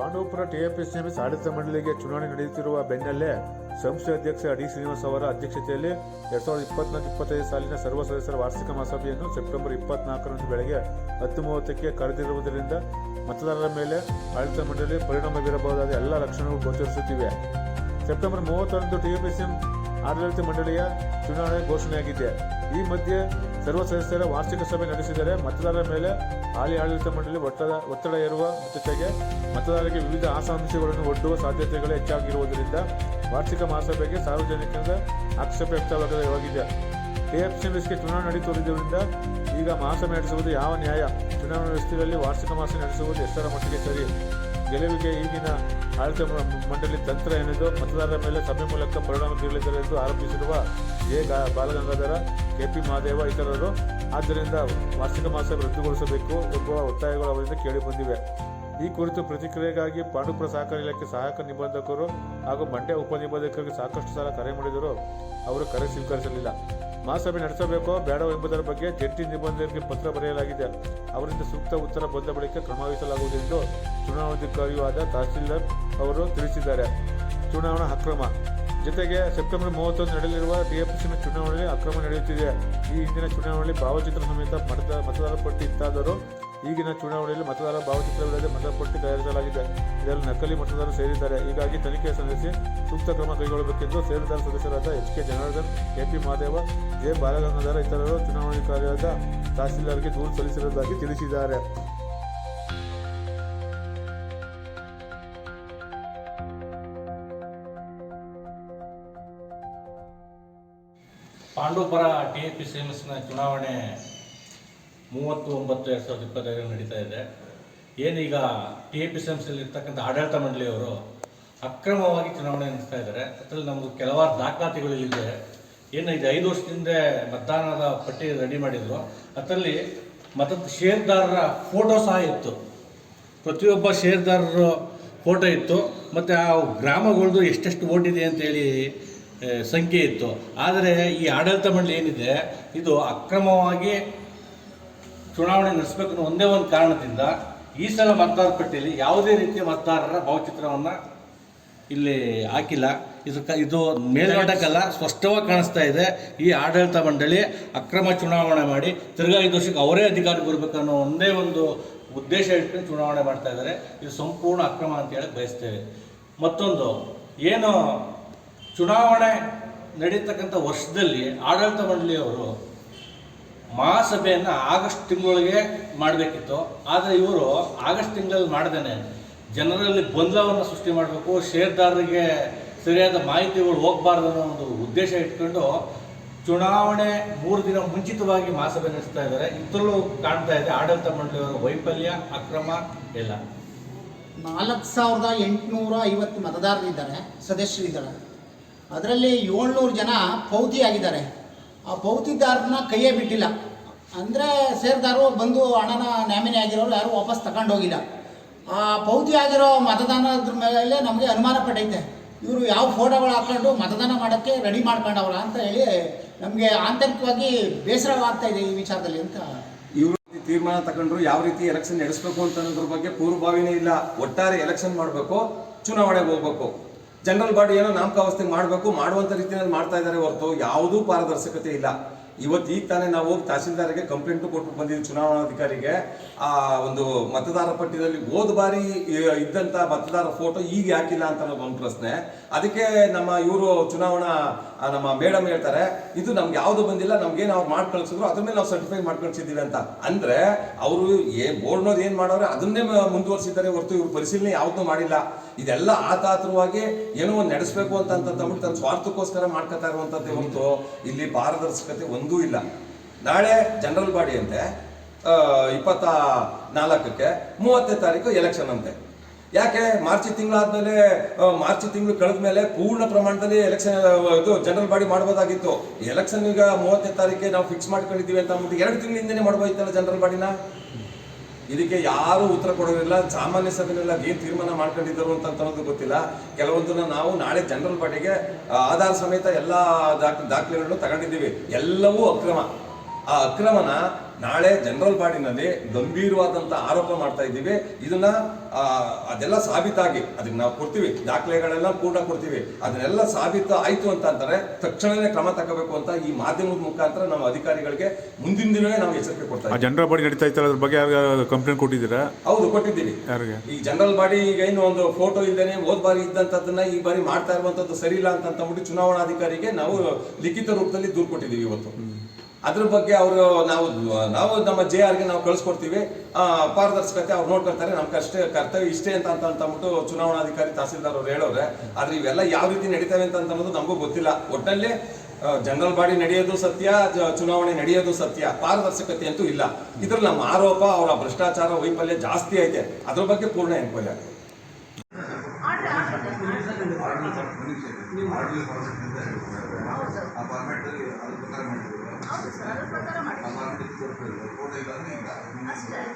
ಪಾಂಡವಪುರ ಟಿಎಪಿಎಸ್ಎಂಎಸ್ ಆಡಳಿತ ಮಂಡಳಿಗೆ ಚುನಾವಣೆ ನಡೆಯುತ್ತಿರುವ ಬೆನ್ನಲ್ಲೇ ಸಂಸ್ಥೆ ಅಧ್ಯಕ್ಷ ಡಿ ಶ್ರೀನಿವಾಸ್ ಅವರ ಅಧ್ಯಕ್ಷತೆಯಲ್ಲಿ ಎರಡ್ ಸಾವಿರದ ಇಪ್ಪತ್ನಾಲ್ಕು ಇಪ್ಪತ್ತೈದು ಸಾಲಿನ ಸರ್ವ ಸದಸ್ಯರ ವಾರ್ಷಿಕ ಮಹಾಸಭೆಯನ್ನು ಸೆಪ್ಟೆಂಬರ್ ಇಪ್ಪತ್ನಾಲ್ಕರಂದು ಬೆಳಗ್ಗೆ ಹತ್ತು ಮೂವತ್ತಕ್ಕೆ ಕರೆದಿರುವುದರಿಂದ ಮತದಾರರ ಮೇಲೆ ಆಡಳಿತ ಮಂಡಳಿ ಪರಿಣಾಮ ಬೀರಬಹುದಾದ ಎಲ್ಲ ಲಕ್ಷಣಗಳು ಗೋಚರಿಸುತ್ತಿವೆ. ಸೆಪ್ಟೆಂಬರ್ ಮೂವತ್ತರಂದು ಟಿಎಪಿಎಸ್ಎಂ ಆಡಳಿತ ಮಂಡಳಿಯ ಚುನಾವಣೆ ಘೋಷಣೆಯಾಗಿದೆ. ಈ ಮಧ್ಯೆ ಸರ್ವ ಸದಸ್ಯರ ವಾರ್ಷಿಕ ಸಭೆ ನಡೆಸಿದರೆ ಮತದಾರರ ಮೇಲೆ ಹಾಲಿ ಆಡಳಿತ ಮಂಡಳಿ ಒತ್ತಡ ಒತ್ತಡ ಏರುವ ಜೊತೆಗೆ ಮತದಾರರಿಗೆ ವಿವಿಧ ಆಸಾಂಶಗಳನ್ನು ಒಡ್ಡುವ ಸಾಧ್ಯತೆಗಳು ಹೆಚ್ಚಾಗಿರುವುದರಿಂದ ವಾರ್ಷಿಕ ಮಹಾಸಭೆಗೆ ಸಾರ್ವಜನಿಕರ ಆಕ್ಷೇಪ ವ್ಯಕ್ತವಾಗಿದೆ ಕೆಎಫ್ಸಿಎಂಎಸ್ಗೆ ಚುನಾವಣೆ ನಡೆಯುತ್ತಿರುವುದರಿಂದ ಈಗ ಮಹಾಸಭೆ ನಡೆಸುವುದು ಯಾವ ನ್ಯಾಯ? ಚುನಾವಣಾ ವ್ಯವಸ್ಥೆಯಲ್ಲಿ ವಾರ್ಷಿಕ ಮಹಾಸಭೆ ನಡೆಸುವುದು ಎಷ್ಟರ ಮಟ್ಟಿಗೆ ಸರಿ? ಗೆಲುವಿಗೆ ಈಗಿನ ಆಡಳಿತ ಮಂಡಳಿ ತಂತ್ರ ಏನಿದು, ಮತದಾರರ ಮೇಲೆ ಸಭೆ ಮೂಲಕ ಪರಿಣಾಮ ಬೀರಲಿದ್ದಾರೆ ಎಂದು ಆರೋಪಿಸಿರುವ ಎ. ಬಾಲಗಂಗಾಧರ ಬಾಲಗಂಗಾಧರ ಕೆಪಿ ಮಹಾದೇವ ಇತರರು ಆದ್ದರಿಂದ ವಾರ್ಷಿಕ ಮಾಸ ರದ್ದುಗೊಳಿಸಬೇಕು ಎಂಬ ಒತ್ತಾಯಗಳು ಅವರಿಂದ ಕೇಳಿಬಂದಿವೆ ಈ ಕುರಿತು ಪ್ರತಿಕ್ರಿಯೆಗಾಗಿ ಪಾಂಡುಪುರ ಸಹಕಾರ ಇಲಾಖೆ ಸಹಾಯಕ ನಿಬಂಧಕರು ಹಾಗೂ ಮಂಡ್ಯ ಉಪನಿಬಂಧಕರಿಗೆ ಸಾಕಷ್ಟು ಸಲ ಕರೆ ಮಾಡಿದರೂ ಅವರು ಕರೆ ಸ್ವೀಕರಿಸಲಿಲ್ಲ. ಮಹಾಸಭೆ ನಡೆಸಬೇಕೋ ಬೇಡವೋ ಎಂಬುದರ ಬಗ್ಗೆ ಜಂಟಿ ನಿಬಂಧನೆಗೆ ಪತ್ರ ಬರೆಯಲಾಗಿದೆ. ಅವರಿಂದ ಸೂಕ್ತ ಉತ್ತರ ಬಂದ ಬಳಿಕ ಕ್ರಮ ವಹಿಸಲಾಗುವುದು ಎಂದು ಚುನಾವಣಾಧಿಕಾರಿಯೂ ಆದ ತಹಸೀಲ್ದಾರ್ ಅವರು ತಿಳಿಸಿದ್ದಾರೆ. ಚುನಾವಣಾ ಅಕ್ರಮ. ಜೊತೆಗೆ ಸೆಪ್ಟೆಂಬರ್ ಮೂವತ್ತೊಂದು ನಡೆಯಲಿರುವ ಡಿಎಫ್ಸಿನ ಚುನಾವಣೆಯಲ್ಲಿ ಅಕ್ರಮ ನಡೆಯುತ್ತಿದೆ. ಈ ಹಿಂದಿನ ಚುನಾವಣೆಯಲ್ಲಿ ಭಾವಚಿತ್ರ ಸಮೇತ ಮತದ ಮತದಾರ ಪಟ್ಟಿ ಇತ್ತಾದರೂ ಈಗಿನ ಚುನಾವಣೆಯಲ್ಲಿ ಮತದಾರರ ಭಾವಚಿತ್ರವಿಲ್ಲದೆ ಮತಪಟ್ಟಿ ಪಟ್ಟಿ ತಯಾರಿಸಲಾಗಿದೆ. ಇದರಲ್ಲಿ ನಕಲಿ ಮತದಾರರು ಸೇರಿದ್ದಾರೆ. ಹೀಗಾಗಿ ತನಿಖೆ ಸಲ್ಲಿಸಿ ಸೂಕ್ತ ಕ್ರಮ ಕೈಗೊಳ್ಳಬೇಕೆಂದು ಸೇರಿದಾರ ಸದಸ್ಯರಾದ H K Janardhan KP Mahadeva J Balagangadhara ಇತರರು ಚುನಾವಣಾಧಿಕಾರಿಯಾದ ತಹಸೀಲ್ದಾರ್ಗೆ ದೂರು ಸಲ್ಲಿಸಿರುವುದಾಗಿ ತಿಳಿಸಿದ್ದಾರೆ. Pandavapura T A P C M ಎಸ್ನ ಚುನಾವಣೆ ಮೂವತ್ತು ಒಂಬತ್ತು ಎರಡು ಸಾವಿರದ ಇಪ್ಪತ್ತೈದು ನಡೀತಾ ಇದೆ. ಏನೀಗ ಟಿ ಎ ಪಿ ಸಿ ಇರ್ತಕ್ಕಂಥ ಆಡಳಿತ ಮಂಡಳಿಯವರು ಅಕ್ರಮವಾಗಿ ಚುನಾವಣೆ ನಡೆಸ್ತಾ ಇದ್ದಾರೆ. ಅದರಲ್ಲಿ ನಮ್ಮದು ಕೆಲವಾರು ದಾಖಲಾತಿಗಳು ಇದೆ ಏನು ಇದು ಐದು ವರ್ಷದಿಂದ ಮತದಾನದ ಪಟ್ಟಿ ರೆಡಿ ಮಾಡಿದ್ರು. ಅದರಲ್ಲಿ ಮತದ ಷೇರ್ದಾರರ ಫೋಟೋ ಸಹ ಇತ್ತು. ಪ್ರತಿಯೊಬ್ಬ ಷೇರ್ದಾರರ ಫೋಟೋ ಇತ್ತು. ಮತ್ತು ಆ ಗ್ರಾಮಗಳದ್ದು ಎಷ್ಟೆಷ್ಟು ಓಟಿದೆ ಅಂತೇಳಿ ಸಂಖ್ಯೆ ಇತ್ತು. ಆದರೆ ಈ ಆಡಳಿತ ಮಂಡಳಿ ಏನಿದೆ, ಇದು ಅಕ್ರಮವಾಗಿ ಚುನಾವಣೆ ನಡೆಸಬೇಕು ಅನ್ನೋ ಒಂದೇ ಒಂದು ಕಾರಣದಿಂದ ಈ ಸಲ ಮತದಾರ ಪಟ್ಟಿಯಲ್ಲಿ ಯಾವುದೇ ರೀತಿಯ ಮತದಾರರ ಭಾವಚಿತ್ರವನ್ನು ಇಲ್ಲಿ ಹಾಕಿಲ್ಲ. ಇದು ಇದು ಮೇಲ್ನೋಟಕ್ಕೆಲ್ಲ, ಸ್ಪಷ್ಟವಾಗಿ ಕಾಣಿಸ್ತಾ ಇದೆ. ಈ ಆಡಳಿತ ಮಂಡಳಿ ಅಕ್ರಮ ಚುನಾವಣೆ ಮಾಡಿ ತಿರ್ಗಾ ಐದು ವರ್ಷಕ್ಕೆ ಅವರೇ ಅಧಿಕಾರಕ್ಕೆ ಬರಬೇಕು ಅನ್ನೋ ಒಂದೇ ಒಂದು ಉದ್ದೇಶ ಇಟ್ಕೊಂಡು ಚುನಾವಣೆ ಮಾಡ್ತಾ ಇದ್ದಾರೆ. ಇದು ಸಂಪೂರ್ಣ ಅಕ್ರಮ ಅಂತ ಹೇಳಿ ಬಯಸ್ತೇವೆ. ಮತ್ತೊಂದು, ಏನು ಚುನಾವಣೆ ನಡೀತಕ್ಕಂಥ ವರ್ಷದಲ್ಲಿ ಆಡಳಿತ ಮಂಡಳಿಯವರು ಮಹಾಸಭೆಯನ್ನು ಆಗಸ್ಟ್ ತಿಂಗಳೊಳಗೆ ಮಾಡಬೇಕಿತ್ತು. ಆದರೆ ಇವರು ಆಗಸ್ಟ್ ತಿಂಗಳಲ್ಲಿ ಮಾಡ್ದೇನೆ. ಜನರಲ್ಲಿ ಗೊಂದಲವನ್ನು ಸೃಷ್ಟಿ ಮಾಡಬೇಕು, ಷೇರ್ದಾರರಿಗೆ ಸರಿಯಾದ ಮಾಹಿತಿಗಳು ಹೋಗಬಾರ್ದು ಅನ್ನೋ ಒಂದು ಉದ್ದೇಶ ಇಟ್ಕೊಂಡು ಚುನಾವಣೆ ಮೂರು ದಿನ ಮುಂಚಿತವಾಗಿ ಮಹಾಸಭೆ ನಡೆಸ್ತಾ ಇದ್ದಾರೆ. ಇದರಲ್ಲೂ ಕಾಣ್ತಾ ಇದೆ ಆಡಳಿತ ಮಂಡಳಿಯವರ ವೈಫಲ್ಯ, ಅಕ್ರಮ ಎಲ್ಲ. ನಾಲ್ಕು ಸಾವಿರದ ಎಂಟುನೂರ ಐವತ್ತು ಮತದಾರರಿದ್ದಾರೆ, ಸದಸ್ಯರಿದ್ದಾರೆ. ಅದರಲ್ಲಿ ಏಳ್ನೂರು ಜನ ಪೌತಿಯಾಗಿದ್ದಾರೆ ಆ ಪೌತಿದಾರನ ಕೈಯೇ ಬಿಟ್ಟಿಲ್ಲ. ಅಂದರೆ ಸೇರ್ದಾರು ಬಂದು ಹಣನ ನ್ಯಾಮಿನಿ ಆಗಿರೋರು ಯಾರು ವಾಪಸ್ ತಗೊಂಡೋಗಿಲ್ಲ ಆ ಪೌತಿ ಆಗಿರೋ ಮತದಾನದ ಮೇಲೆ ನಮಗೆ ಅನುಮಾನ ಪಟ್ಟೈತೆ. ಇವರು ಯಾವ ಫೋಟೋಗಳು ಹಾಕ್ಕೊಂಡು ಮತದಾನ ಮಾಡೋಕ್ಕೆ ರೆಡಿ ಮಾಡ್ಕೊಂಡವಲ್ಲ ಅಂತ ಹೇಳಿ ನಮಗೆ ಆಂತರಿಕವಾಗಿ ಬೇಸರವಾಗ್ತಾ ಇದೆ ಈ ವಿಚಾರದಲ್ಲಿ ಅಂತ. ಇವರು ತೀರ್ಮಾನ ತಗೊಂಡ್ರು ಯಾವ ರೀತಿ ಎಲೆಕ್ಷನ್ ನಡೆಸಬೇಕು ಅಂತ ಅನ್ನೋದ್ರ ಬಗ್ಗೆ ಪೂರ್ವಭಾವಿನೇ ಇಲ್ಲ. ಒಟ್ಟಾರೆ ಎಲೆಕ್ಷನ್ ಮಾಡಬೇಕು, ಚುನಾವಣೆಗೆ ಹೋಗ್ಬೇಕು. ಜನರಲ್ ಬಾಡಿ ಏನೋ ನಾಮಕಾವಸ್ಥೆ ಮಾಡಬೇಕು ಮಾಡುವಂತ ರೀತಿಯಲ್ಲಿ ಮಾಡ್ತಾ ಇದ್ದಾರೆ ಹೊರತು ಯಾವುದೂ ಪಾರದರ್ಶಕತೆ ಇಲ್ಲ. ಇವತ್ತು ಈಗ ತಾನೇ ನಾವು ತಹಸೀಲ್ದಾರ್ಗೆ ಕಂಪ್ಲೇಂಟು ಕೊಟ್ಟು ಬಂದಿದ್ದೀವಿ ಚುನಾವಣಾಧಿಕಾರಿಗೆ. ಆ ಒಂದು ಮತದಾರ ಪಟ್ಟಿಯಲ್ಲಿ ಹೋದ ಬಾರಿ ಇದ್ದಂಥ ಮತದಾರ ಫೋಟೋ ಈಗ ಯಾಕಿಲ್ಲ ಅಂತ ಒಂದು ಪ್ರಶ್ನೆ. ಅದಕ್ಕೆ ನಮ್ಮ ಇವರು ಚುನಾವಣಾ ನಮ್ಮ ಮೇಡಮ್ ಹೇಳ್ತಾರೆ, ಇದು ನಮ್ಗೆ ಯಾವುದು ಬಂದಿಲ್ಲ ನಮ್ಗೇನು ಅವ್ರು ಮಾಡಿ ಕಳ್ಸಿದ್ರು, ಅದ್ರ ಮೇಲೆ ನಾವು ಸರ್ಟಿಫೈ ಮಾಡಿ ಕಳ್ಸಿದ್ದೀವಿ ಅಂತ. ಅಂದರೆ ಅವರು ಏ, ಬೋರ್ಡ್ನವ್ರು ಏನು ಮಾಡೋರೆ ಅದನ್ನೇ ಮುಂದುವರಿಸಿದ್ದಾರೆ ಹೊರತು ಇವ್ರು ಪರಿಶೀಲನೆ ಯಾವ್ದು ಮಾಡಿಲ್ಲ. ಇದೆಲ್ಲ ಆತಾತುರವಾಗಿ ಏನೋ ಒಂದು ನಡೆಸಬೇಕು ಅಂತ ಅಂತಂದ್ಬಿಟ್ಟು ತನ್ನ ಸ್ವಾರ್ಥಕ್ಕೋಸ್ಕರ ಮಾಡ್ಕೊತಾ ಇರುವಂಥದ್ದೇ ಹೊರತು ಇಲ್ಲಿ ಪಾರದರ್ಶಕತೆ ಒಂದೂ ಇಲ್ಲ. ನಾಳೆ ಜನರಲ್ ಬಾಡಿ ಅಂತೆ ಇಪ್ಪತ್ತ ನಾಲ್ಕಕ್ಕೆ ಮೂವತ್ತನೇ ತಾರೀಕು ಎಲೆಕ್ಷನ್ ಅಂತೆ. ಯಾಕೆ? ಮಾರ್ಚ್ ತಿಂಗಳಾದ್ಮೇಲೆ ಮಾರ್ಚ್ ತಿಂಗಳು ಕಳೆದ ಮೇಲೆ ಪೂರ್ಣ ಪ್ರಮಾಣದಲ್ಲಿ ಎಲೆಕ್ಷನ್ ಇದು ಜನರಲ್ ಬಾಡಿ ಮಾಡ್ಬೋದಾಗಿತ್ತು. ಎಲೆಕ್ಷನ್ ಈಗ ಮೂವತ್ತನೇ ತಾರೀಕಿಗೆ ನಾವು ಫಿಕ್ಸ್ ಮಾಡ್ಕೊಂಡಿದ್ದೀವಿ ಅಂತ ಅಂದ್ಬಿಟ್ಟು ಎರಡು ತಿಂಗಳಿಂದನೇ ಮಾಡ್ಬೋದಿತ್ತಲ್ಲ ಜನರಲ್ ಬಾಡಿನ? ಇದಕ್ಕೆ ಯಾರು ಉತ್ತರ ಕೊಡೋದಿಲ್ಲ. ಸಾಮಾನ್ಯ ಸಭೆನೆಲ್ಲ ಏನ್ ತೀರ್ಮಾನ ಮಾಡ್ಕೊಂಡಿದ್ದರು ಅಂತ ಅನ್ನೋದು ಗೊತ್ತಿಲ್ಲ. ಕೆಲವೊಂದನ್ನ ನಾವು ನಾಳೆ ಜನರಲ್ ಪಾರ್ಟಿಗೆ ಆಧಾರ್ ಸಮೇತ ಎಲ್ಲ ದಾಖ, ದಾಖಲೆಗಳನ್ನು ತಗೊಂಡಿದ್ದೀವಿ. ಎಲ್ಲವೂ ಅಕ್ರಮ. ಆ ಅಕ್ರಮನ ನಾಳೆ ಜನರಲ್ ಬಾಡಿನಲ್ಲಿ ಗಂಭೀರವಾದಂತ ಆರೋಪ ಮಾಡ್ತಾ ಇದ್ದೀವಿ. ಇದನ್ನ ಅದೆಲ್ಲ ಸಾಬೀತಾಗಿ ಅದಕ್ಕೆ ನಾವು ಕೊಡ್ತೀವಿ. ದಾಖಲೆಗಳೆಲ್ಲ ಪೂರ್ಣ ಕೊಡ್ತೀವಿ. ಅದನ್ನೆಲ್ಲ ಸಾಬೀತು ಆಯ್ತು ಅಂತ ಅಂತಾರೆ. ತಕ್ಷಣವೇ ಕ್ರಮ ತಗೋಬೇಕು ಅಂತ ಈ ಮಾಧ್ಯಮದ ಮುಖಾಂತರ ನಮ್ಮ ಅಧಿಕಾರಿಗಳಿಗೆ ಮುಂದಿನ ದಿನವೇ ನಾವು ಎಚ್ಚರಿಕೆ ಕೊಡ್ತಾ ಜನರಲ್ ಬಾಡಿ ನಡೀತಾ ಇತ್ತಲ್ಲ ಅದ್ರ ಬಗ್ಗೆ ಕಂಪ್ಲೇಂಟ್ ಕೊಟ್ಟಿದ್ದೀರಾ? ಹೌದು ಕೊಟ್ಟಿದ್ದೀವಿ. ಈ ಜನರಲ್ ಬಾಡಿ ಈಗ ಏನು ಒಂದು ಫೋಟೋ ಇದ್ದೇನೆ ಹೋದ್ ಬಾರಿ ಇದ್ದಂಥದ್ದನ್ನ ಈ ಬಾರಿ ಮಾಡ್ತಾ ಇರುವಂತದ್ದು ಸರಿ ಇಲ್ಲ ಅಂತ ಅಂದ್ಬಿಟ್ಟು ಚುನಾವಣಾಧಿಕಾರಿಗೆ ನಾವು ಲಿಖಿತ ರೂಪದಲ್ಲಿ ದೂರು ಕೊಟ್ಟಿದ್ದೀವಿ ಇವತ್ತು. ಅದ್ರ ಬಗ್ಗೆ ಅವರು ನಾವು ನಾವು ನಮ್ಮ ಜೆ ಆರ್ಗೆ ನಾವು ಕಳಿಸ್ಕೊಡ್ತೀವಿ. ಪಾರದರ್ಶಕತೆ ಅವ್ರು ನೋಡ್ಕೊಳ್ತಾರೆ. ನಮ್ಗೆ ಅಷ್ಟೇ ಕರ್ತವ್ಯ ಇಷ್ಟೇ ಅಂತ ಅಂತ ಅಂದ್ಬಿಟ್ಟು ಚುನಾವಣಾಧಿಕಾರಿ ತಹಸೀಲ್ದಾರ್ ಅವ್ರು ಹೇಳೋರೆ. ಆದ್ರೆ ಇವೆಲ್ಲ ಯಾವ ರೀತಿ ನಡೀತವೆ ಅಂತ ಅನ್ನೋದು ನಮಗೂ ಗೊತ್ತಿಲ್ಲ. ಒಟ್ಟಲ್ಲಿ ಜನರಲ್ ಬಾಡಿ ನಡೆಯೋದು ಸತ್ಯ ಚುನಾವಣೆ ನಡೆಯೋದು ಸತ್ಯ. ಪಾರದರ್ಶಕತೆ ಅಂತೂ ಇಲ್ಲ. ಇದ್ರಲ್ಲಿ ನಮ್ಮ ಆರೋಪ, ಅವರ ಭ್ರಷ್ಟಾಚಾರ, ವೈಫಲ್ಯ ಜಾಸ್ತಿ ಐತೆ. ಅದ್ರ ಬಗ್ಗೆ ಪೂರ್ಣ ಆಗಿದೆ 拿起来